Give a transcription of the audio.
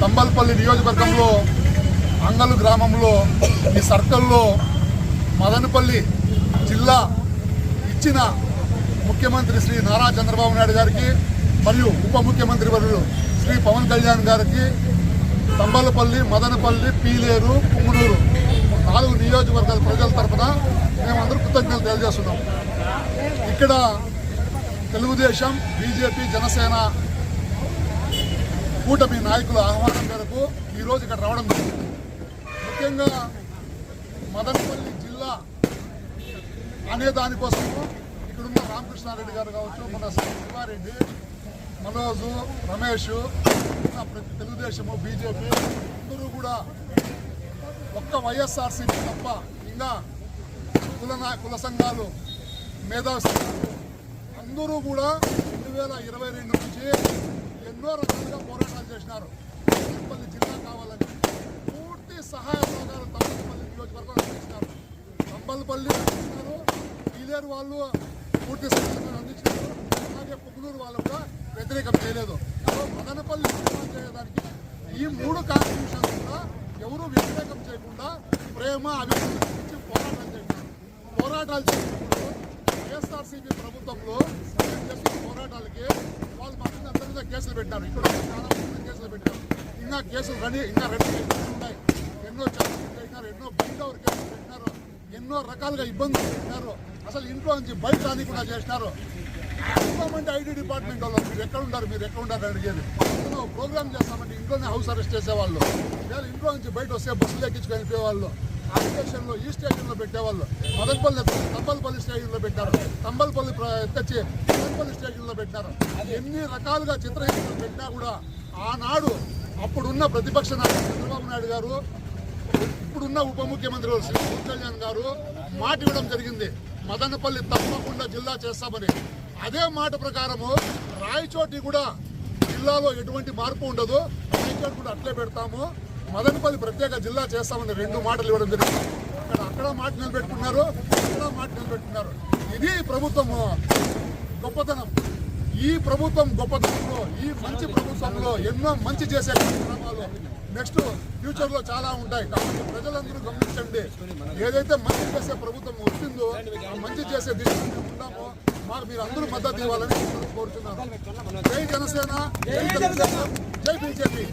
తంబల్పల్లి నియోజకవర్గంలో అంగలు గ్రామంలో ఈ సర్కిల్లో మదనపల్లి జిల్లా ఇచ్చిన ముఖ్యమంత్రి శ్రీ నారా చంద్రబాబు నాయుడు గారికి మరియు ఉప ముఖ్యమంత్రి వర్యులు శ్రీ పవన్ కళ్యాణ్ గారికి తంబలపల్లి మదనపల్లి పీలేరు పుంగునూరు నాలుగు నియోజకవర్గాల ప్రజల తరఫున మేమందరూ కృతజ్ఞతలు తెలియజేస్తున్నాం. ఇక్కడ తెలుగుదేశం బీజేపీ జనసేన కూటమి నాయకుల ఆహ్వానం మేరకు ఈరోజు ఇక్కడ రావడం జరిగింది. ముఖ్యంగా మదనపల్లి జిల్లా అనే దానికోసము ఇక్కడున్న రామకృష్ణారెడ్డి గారు కావచ్చు మన శివారెడ్డి మనోజు రమేష్ ప్రతి తెలుగుదేశము బీజేపీ అందరూ కూడా ఒక్క వైఎస్ఆర్సీపీ తప్ప ఇంకా కుల కుల సంఘాలు మేధావి సంఘాలు అందరూ కూడా రెండు వేల ఇరవై రెండు నుంచి ఎన్నో రకాలుగా పోరాటాలు చేసినారు. తంబలపల్లి జిల్లా కావాలని పూర్తి సహాయ సహకారం తంబలపల్లి నియోజకవర్గం అందించినారు. తంబలపల్లి అందించినారు. పీలేరు వాళ్ళు పూర్తి సహకారం అందించినారు. అలాగే పుగులూరు వాళ్ళు కూడా వ్యతిరేకం చేయలేదు. మదనపల్లి నిర్మాణం చేయడానికి ఈ మూడు కాన్స్టిట్యూషన్స్ కూడా ఎవరు వ్యతిరేకం చేయకుండా ప్రేమ అభివృద్ధి పోరాటం చేసినారు. పోరాటాలు చేసినప్పుడు వైఎస్ఆర్సీపీ ప్రభుత్వంలో చేసిన పోరాటాలకి వాళ్ళు మాత్రం మీద అందరి మీద కేసులు పెట్టారు. ఇక్కడ చాలా మంది కేసులు పెట్టారు. ఇంకా కేసులు రెడీ ఇంకా రెడీ కేసులు ఉన్నాయి. ఎన్నో ఛార్జీలు పెట్టినారు ఎన్నో బయట కేసులు పెట్టినారు ఎన్నో రకాలుగా ఇబ్బందులు పెట్టినారు. అసలు ఇంట్లో నుంచి బయట రానికుండా చేసినారు. గవర్నమెంట్ ఐటీ డిపార్ట్మెంట్ వాళ్ళు మీరు ఎక్కడ ఉన్నారు మీరు ఎక్కడ ఉన్నారు అడిగేది. ప్రోగ్రామ్ చేస్తామంటే ఇంట్లోనే హౌస్ అరెస్ట్ చేసేవాళ్ళు. లేదా ఇంట్లో నుంచి బయట వస్తే బస్సులు ఎక్కించుకొని వెళ్ళిపోయేవాళ్ళు. ఆ స్టేషన్లో ఈ స్టేషన్లో పెట్టేవాళ్ళు. మదనపల్లి తంబల్పల్లి స్టేషన్లో పెట్టారు. తంబల్పల్లి ప్ర- ఎత్తచ్చి మదనపల్లి స్టేషన్లో పెట్టారు. ఎన్ని రకాలుగా చిత్రహింసలు పెట్టినా కూడా ఆనాడు అప్పుడున్న ప్రతిపక్ష నాయకుడు చంద్రబాబు నాయుడు గారు ఇప్పుడున్న ఉప ముఖ్యమంత్రి శ్రీ పవన్ కళ్యాణ్ గారు మాట ఇవ్వడం జరిగింది. మదనపల్లి తప్పకుండా జిల్లా చేస్తామని. అదే మాట ప్రకారము రాయచోటి కూడా జిల్లాలో ఎటువంటి మార్పు ఉండదు. రాయచోటి కూడా అట్లే పెడతాము. మదనపల్లి ప్రత్యేక జిల్లా చేస్తామని రెండు మాటలు ఇవ్వడం జరిగింది. ఇక్కడ అక్కడ మాట నిలబెట్టుకున్నారు ఇక్కడ మాట నిలబెట్టుకున్నారు. ఇది ప్రభుత్వము గొప్పతనం. ఈ ప్రభుత్వం గొప్పతనంలో ఈ మంచి ప్రభుత్వంలో ఎన్నో మంచి చేసే కార్యక్రమాలు నెక్స్ట్ ఫ్యూచర్లో చాలా ఉంటాయి. కాబట్టి ప్రజలందరూ గమనించండి. ఏదైతే మంచి చేసే ప్రభుత్వం వచ్చిందో ఆ మంచి చేసే దిశలో మేము మాకు మీరు అందరూ మద్దతు ఇవ్వాలని కోరుతున్నాను జై జనసేన జై జై బీజేపీ.